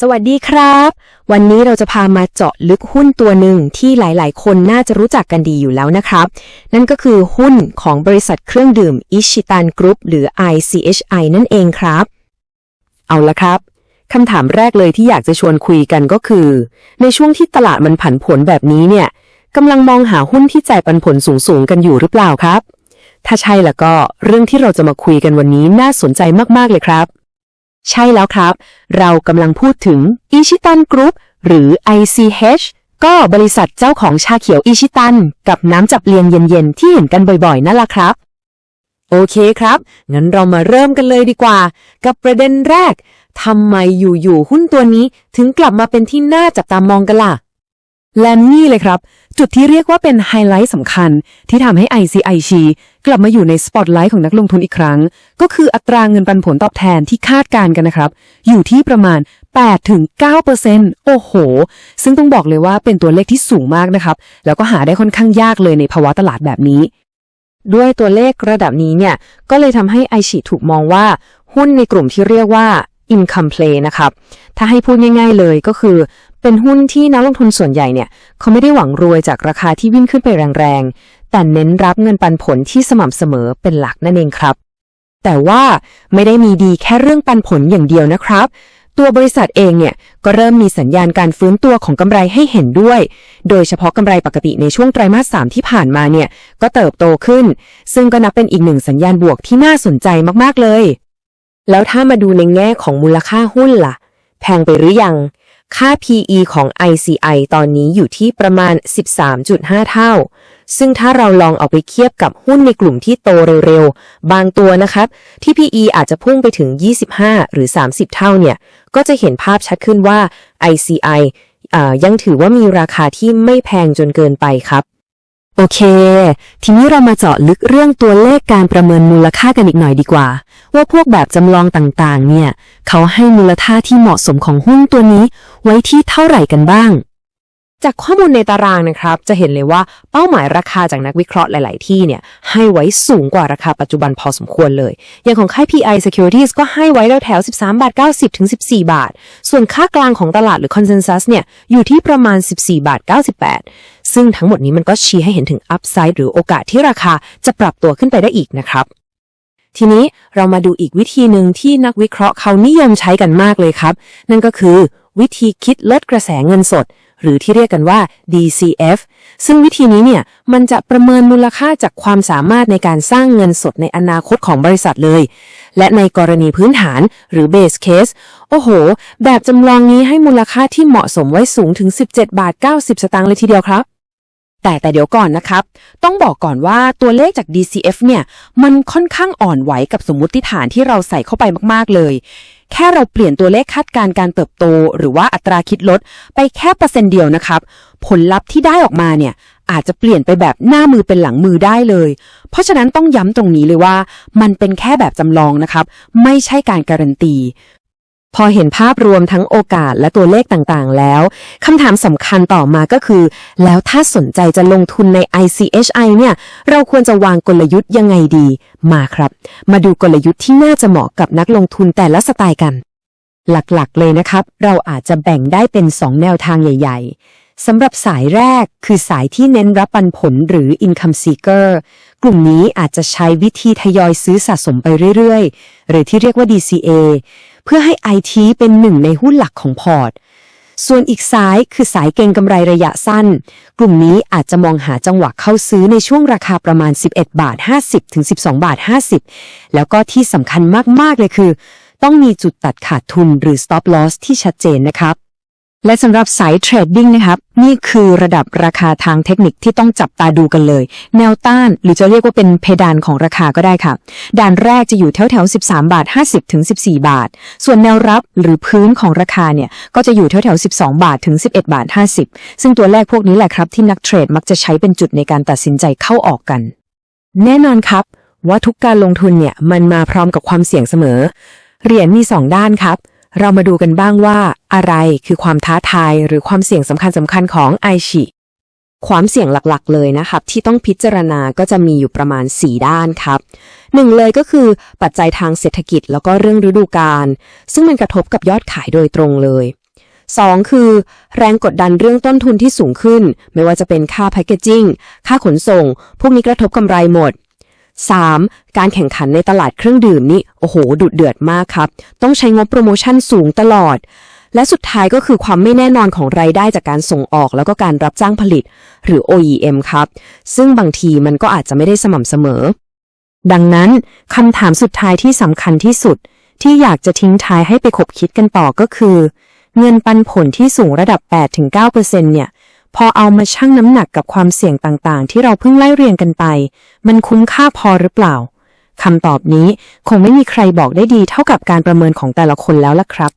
สวัสดีครับ วันนี้เราจะพามาเจาะลึกหุ้นตัวหนึ่งที่หลาย ๆ คนน่าจะรู้จักกันดีอยู่แล้วนะครับ นั่นก็คือหุ้นของบริษัทเครื่องดื่มอิชิตันกรุ๊ปหรือ ICHI นั่นเองครับ เอาละครับคำถามแรกเลยที่อยากจะชวนคุยกันก็คือ ในช่วงที่ตลาดมันผันผวนแบบนี้เนี่ยกำลังมองหาหุ้นที่จ่ายปันผลสูง ๆ กันอยู่หรือเปล่าครับ ถ้าใช่แล้วก็เรื่องที่เราจะมาคุยกันวันนี้น่าสนใจมาก ๆ เลยครับ ใช่แล้วครับ เรากำลังพูดถึงอิชิตันกรุ๊ปหรือ ICH ก็บริษัทเจ้าของชาเขียวอิชิตัน กับน้ำจับเลียงเย็นๆ ที่เห็นกันบ่อยๆ นั่นแหละครับ โอเคครับ งั้นเรามาเริ่มกันเลยดีกว่า กับประเด็นแรกทำไมอยู่ๆหุ้นตัวนี้ถึงกลับมาเป็นที่น่าจับตามองกันล่ะ และนี่เลยครับ จุดที่เรียกว่าเป็นไฮไลท์สำคัญ ที่ทำให้ ICIC กลับมาอยู่ในสปอตไลท์ของนักลงทุนอีกครั้ง ก็คืออัตราเงินปันผลตอบแทนที่คาดการณ์กันนะครับ อยู่ที่ประมาณ 8-9%โอ้โห ซึ่งต้องบอกเลยว่าเป็นตัวเลขที่สูงมากนะครับ แล้วก็หาได้ค่อนข้างยากเลยในภาวะตลาดแบบนี้ ด้วยตัวเลขระดับนี้เนี่ยก็เลยทำให้ไอชิถูกมองว่า หุ้นในกลุ่มที่เรียกว่า income play นะครับ ถ้าให้พูดง่ายๆเลยก็คือ เป็นหุ้นที่นักลงทุนส่วนใหญ่เนี่ยเขาไม่ได้หวังรวยจากราคาที่วิ่งขึ้นไปแรงๆ แต่เน้นรับเงินปันผลที่สม่ำเสมอเป็นหลักนั่นเองครับ แต่ว่าไม่ได้มีดีแค่เรื่องปันผลอย่างเดียวนะครับ ตัวบริษัทเองเนี่ยก็เริ่มมีสัญญาณการฟื้นตัวของกำไรให้เห็นด้วย โดยเฉพาะกำไรปกติในช่วงไตรมาส3ที่ผ่านมาเนี่ยก็เติบโตขึ้น ซึ่งก็นับเป็นอีกหนึ่งสัญญาณบวกที่น่าสนใจมากๆเลย แล้วถ้ามาดูในแง่ของมูลค่าหุ้นล่ะ แพงไปหรือยัง ค่า PE ของ ICI ตอนนี้อยู่ที่ประมาณ 13.5 เท่า ซึ่งถ้าเราลองเอาไปเทียบกับหุ้นในกลุ่มที่โตเร็วๆ บางตัวนะครับ ที่ PE อาจจะพุ่งไปถึง 25 หรือ 30 เท่าเนี่ย ก็จะเห็นภาพชัดขึ้นว่า ICI อ่ายังถือว่ามีราคาที่ไม่แพงจนเกินไปครับ โอเค ทีนี้เรามาเจาะลึกเรื่องตัวเลขการประเมินมูลค่ากันอีกหน่อยดีกว่า ว่าพวกแบบจำลองต่างๆ เนี่ย เขาให้มูลค่าที่เหมาะสมของหุ้นตัวนี้ ไว้ที่เท่าไหร่กันบ้าง จากข้อมูลในตารางนะครับ จะเห็นเลยว่าเป้าหมายราคาจากนักวิเคราะห์หลาย ๆ ที่เนี่ยให้ไว้สูงกว่าราคาปัจจุบันพอสมควรเลย อย่างของค่าย PI Securities ก็ให้ไว้แถวๆ13บาท90ถึง14 บาท ส่วนค่ากลางของตลาดหรือ Consensus เนี่ยอยู่ที่ประมาณ 14บาท98 ซึ่งทั้งหมดนี้มันก็ชี้ให้เห็นถึง Upside หรือโอกาสที่ราคาจะปรับตัวขึ้นไปได้อีกนะครับทีนี้เรามาดูอีกวิธีหนึ่งที่นักวิเคราะห์เขานิยมใช้กันมากเลยครับ นั่นก็คือ วิธีคิดลดกระแสเงินสด หรือที่เรียกกันว่า DCF ซึ่งวิธีนี้เนี่ยมันจะประเมินมูลค่าจากความสามารถในการสร้างเงินสดในอนาคตของบริษัทเลย และในกรณีพื้นฐานหรือ base case โอ้โห แบบจำลองนี้ให้มูลค่าที่เหมาะสมไว้สูงถึง 17 บาท 90 สตางค์เลยทีเดียวครับแต่แต่เดี๋ยวก่อนนะครับ ต้องบอกก่อนว่าตัวเลขจาก DCF เนี่ย มันค่อนข้างอ่อนไหวกับสมมุติฐานที่เราใส่เข้าไปมาก ๆ เลย แค่เราเปลี่ยนตัวเลขคาดการณ์การเติบโต หรือว่าอัตราคิดลดไปแค่เปอร์เซ็นต์เดียวนะครับ ผลลัพธ์ที่ได้ออกมาเนี่ยอาจจะเปลี่ยนไปแบบหน้ามือเป็นหลังมือได้เลย เพราะฉะนั้นต้องย้ำตรงนี้เลยว่า มันเป็นแค่แบบจำลองนะครับ ไม่ใช่การการันตี พอเห็นภาพรวมทั้งโอกาสและตัวเลขต่างๆ แล้วคำถามสำคัญต่อมาก็คือ แล้วถ้าสนใจจะลงทุนใน ICHI เนี่ย เราควรจะวางกลยุทธ์ยังไงดี มาครับ มาดูกลยุทธ์ที่น่าจะเหมาะกับนักลงทุนแต่ละสไตล์กัน หลักๆ เลยนะครับ เราอาจจะแบ่งได้เป็น 2 แนวทางใหญ่ ๆสำหรับสายแรกคือสายที่เน้นรับปันผลหรือ income seeker กลุ่มนี้อาจจะใช้วิธีทยอยซื้อสะสมไปเรื่อยๆ หรือที่เรียกว่า DCA พื่อให้ IT เป็นหนึ่งในหุ้นหลักของพอร์ต ส่วนอีกสายคือสายเก็งกำไรระยะสั้น กลุ่มนี้อาจจะมองหาจังหวะเข้าซื้อในช่วงราคาประมาณ 11 บาท 50 ถึง 12 บาท 50 แล้วก็ที่สำคัญมาก ๆ เลยคือ ต้องมีจุดตัดขาดทุนหรือ stop loss ที่ชัดเจนนะครับ และสำหรับสายเทรดดิ้งนะครับ นี่คือระดับราคาทางเทคนิคที่ต้องจับตาดูกันเลย แนวต้านหรือจะเรียกว่าเป็นเพดานของราคาก็ได้ค่ะ ด่านแรกจะอยู่แถวแถว13 บาท 50 ถึง 14 บาท ส่วนแนวรับหรือพื้นของราคาเนี่ย ก็จะอยู่แถวแถว12 บาท ถึง 11 บาท 50 ซึ่งตัวแรกพวกนี้แหละครับที่นักเทรดมักจะใช้เป็นจุดในการตัดสินใจเข้าออกกัน แน่นอนครับ ว่าทุกการลงทุนเนี่ยมันมาพร้อมกับความเสี่ยงเสมอเหรียญมีสองด้านครับ เรามาดูกันบ้างว่าอะไรคือความท้าทายหรือความเสี่ยงสำคัญสำคัญของไอชิความเสี่ยงหลักๆ เลยนะครับ ที่ต้องพิจารณาก็จะมีอยู่ประมาณ 4 ด้านครับหนึ่งเลยก็คือปัจจัยทางเศรษฐกิจแล้วก็เรื่องฤดูกาลซึ่งมันกระทบกับยอดขายโดยตรงเลย 2 คือ แรงกดดันเรื่องต้นทุนที่สูงขึ้น ไม่ว่าจะเป็นค่าแพคเกจิ้งค่าขนส่ง พวกนี้กระทบกำไรหมด 3. การแข่งขันในตลาดเครื่องดื่มนี่โอ้โห ดุเดือดมากครับ ต้องใช้งบโปรโมชั่นสูงตลอด และสุดท้ายก็คือความไม่แน่นอนของรายได้จากการส่งออกแล้วก็การรับจ้างผลิต หรือ OEM ครับ ซึ่งบางทีมันก็อาจจะไม่ได้สม่ำเสมอ ดังนั้นคำถามสุดท้ายที่สำคัญที่สุด ที่อยากจะทิ้งท้ายให้ไปคบคิดกันต่อก็คือ เงินปันผลที่สูงระดับ 8-9%เนี่ย พอเอามาชั่งน้ำหนักกับความเสี่ยงต่างๆ ที่เราเพิ่งไล่เรียงกันไป มันคุ้มค่าพอหรือเปล่าคำตอบนี้คงไม่มีใครบอกได้ดีเท่ากับการประเมินของแต่ละคนแล้วล่ะครับ